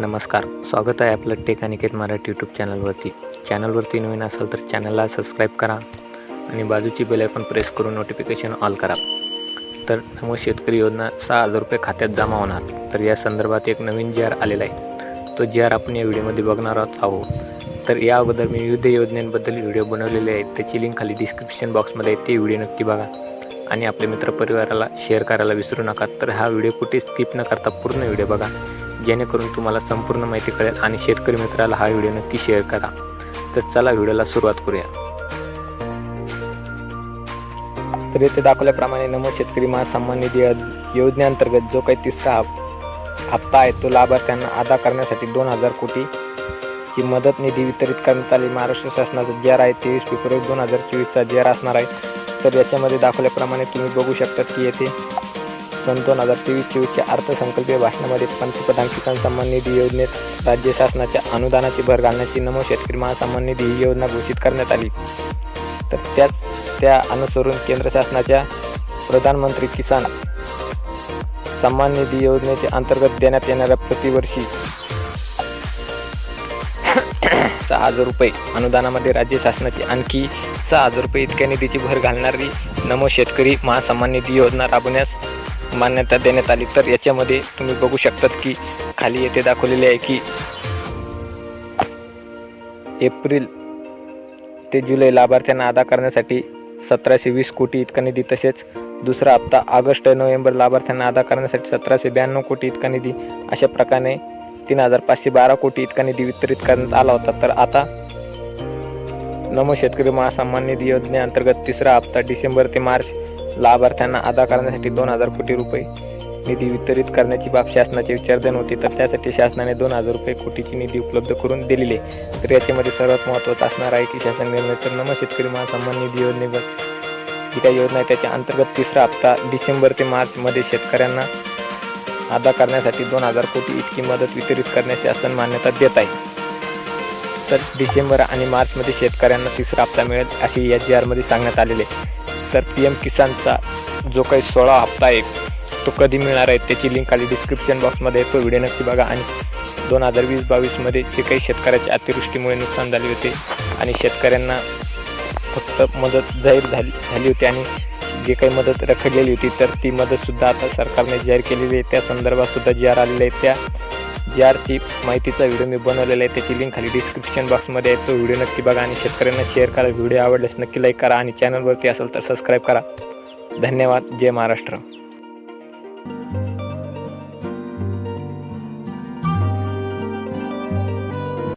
नमस्कार. स्वागत आहे आपलं टेक अनिकेत मराठी यूट्यूब चॅनलवरती. चॅनलवरती नवीन असाल तर चॅनलला सबस्क्राईब करा आणि बाजूची बेल आयकॉन प्रेस करून नोटिफिकेशन ऑल करा. तर नमो शेतकरी योजना सहा हजार रुपये खात्यात जमा होणार. तर या संदर्भात एक नवीन जी आर आलेला आहे. तो जी आर आपण या व्हिडिओमध्ये बघणार आहोत तर या अगोदर मी विविध योजनेबद्दल व्हिडिओ बनवलेले आहेत. त्याची लिंक खाली डिस्क्रिप्शन बॉक्समध्ये आहे. ते व्हिडिओ नक्की बघा. आणि आपल्या मित्रपरिवाराला शेअर करायला विसरू नका. तर हा व्हिडिओ कुठे स्किप न करता पूर्ण व्हिडिओ बघा. जेणेकरून तुम्हाला संपूर्ण माहिती कळेल आणि शेतकरी मित्राला हा व्हिडिओ नक्की शेअर करा. तर चला व्हिडिओला सुरुवात करूया. तर येथे दाखवल्याप्रमाणे नमो शेतकरी महासन्मान निधी योजनेअंतर्गत जो काही तिसरा हप्ता आहे तो लाभार्थ्यांना अदा करण्यासाठी दोन हजार कोटी ची मदत निधी वितरित करण्यात आली. महाराष्ट्र शासनाचा जे आर आहे तेवीस फेब्रुवारी दोन हजार चोवीसचा जेर असणार आहे. तर याच्यामध्ये दाखवल्याप्रमाणे तुम्ही बघू शकतात की येथे सन दोन हजार तेवीस चोवीसच्या अर्थसंकल्पीय भाषणामध्ये पंतप्रधान किसान सन्मान निधी योजनेत राज्य शासनाच्या अनुदानाची भर घालण्याची नमो शेतकरी महासन्मान निधी ही योजना घोषित करण्यात आली. तर त्याच त्या अनुसरून केंद्र शासनाच्या प्रधानमंत्री किसान सन्मान निधी योजनेच्या अंतर्गत देण्यात येणाऱ्या प्रतिवर्षी सहा हजार रुपये अनुदानामध्ये राज्य शासनाची आणखी सहा हजार रुपये इतक्या निधीची भर घालणारी नमो शेतकरी महासन्मान निधी योजना राबवण्यास मान्यता देण्यात आली. तर याच्यामध्ये तुम्ही बघू शकतात की खाली येथे दाखवलेले आहे की एप्रिल ते जुलै लाभार्थ्यांना अदा करण्यासाठी सतराशे वीस कोटी इतका निधी तसेच दुसरा हप्ता ऑगस्ट नोव्हेंबर लाभार्थ्यांना अदा करण्यासाठी सतराशे ब्याण्णव कोटी इतका निधी अशा प्रकारे तीन हजार पाचशे बारा कोटी इतका निधी वितरित करण्यात आला होता. तर आता नमो शेतकरी महासन्मान निधी योजनेअंतर्गत तिसरा हप्ता डिसेंबर ते मार्च लाभार्थ्यांना अदा करण्यासाठी दोन हजार कोटी रुपये निधी वितरित करण्याची बाब शासनाचे विचारधन होती तर त्यासाठी शासनाने दोन हजार रुपये कोटीची निधी उपलब्ध करून दिलेली आहे. तर याच्यामध्ये सर्वात महत्त्वाचं असणार आहे की शासन निर्णय तर नम शेतकरी महासन्मान निधी योजनेवर. जी काही योजना आहे त्याच्या अंतर्गत तिसरा हप्ता डिसेंबर ते मार्चमध्ये शेतकऱ्यांना अदा करण्यासाठी दोन हजार कोटी इतकी मदत वितरित करण्यास शासन मान्यता देत आहे. तर डिसेंबर आणि मार्चमध्ये शेतकऱ्यांना तिसरा हप्ता मिळेल असे एच जी आरमध्ये सांगण्यात आलेले आहे. तर पी एम किसानचा जो काही सोळा हप्ता आहे तो कधी मिळणार आहे त्याची लिंक खाली डिस्क्रिप्शन बॉक्समध्ये तो व्हिडिओ नक्की बघा आणि दोन हजार वीस बावीसमध्ये जे काही शेतकऱ्याच्या अतिवृष्टीमुळे नुकसान झाले होते आणि शेतकऱ्यांना फक्त मदत जाहीर झाली झाली होती आणि जे काही मदत रखडलेली होती तर ती मदतसुद्धा आता सरकारने जाहीर केलेली आहे. त्या संदर्भातसुद्धा जी आर आलेली आहे त्या जी आरची माहितीचा व्हिडिओ मी बनवलेला आहे त्याची लिंक खाली डिस्क्रिप्शन बॉक्समध्ये आहे. तो व्हिडिओ नक्की बघा आणि शेतकऱ्यांना शेअर करा. व्हिडिओ आवडल्यास नक्की लाईक करा आणि चॅनलवरती असेल तर सबस्क्राईब करा. धन्यवाद. जय महाराष्ट्र.